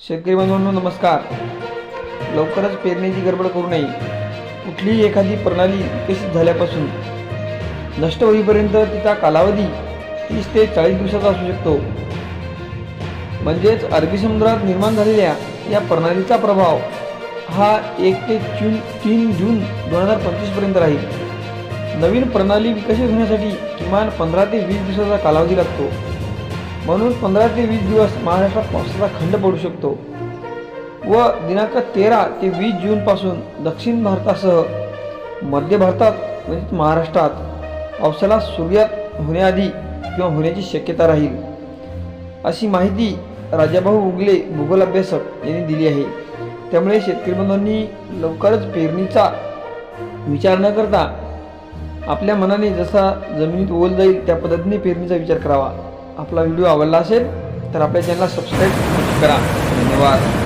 शेतकरी बंधूंनो नमस्कार. लवकरच पेरणीची गडबड करू नये. कुठलीही एखादी प्रणाली विकसित झाल्यापासून नष्ट होईपर्यंत तिचा कालावधी तीस ते चाळीस दिवसाचा असू शकतो. म्हणजेच अरबी समुद्रात निर्माण झालेल्या या प्रणालीचा प्रभाव हा एक ते जून तीन जून दोन हजार पंचवीसपर्यंत राहील. नवीन प्रणाली विकसित होण्यासाठी किमान पंधरा ते वीस दिवसाचा कालावधी लागतो. म्हणून पंधरा ते वीस दिवस महाराष्ट्रात पावसाचा खंड पडू शकतो. व दिनांक तेरा ते वीस जूनपासून दक्षिण भारतासह मध्य भारतात म्हणजेच महाराष्ट्रात पावसाला सुरुवात होण्याआधी किंवा होण्याची शक्यता राहील. अशी माहिती राजाभाऊ उगले भूगोल अभ्यासक यांनी दिली आहे. त्यामुळे शेतकरी बंधूंनी लवकरच पेरणीचा विचार न करता आपल्या मनाने जसा जमिनीत ओल जाईल त्या पद्धतीने पेरणीचा विचार करावा. आपला व्हिडिओ आवडला असेल तर आपल्या चॅनलला सबस्क्राईब करा. धन्यवाद.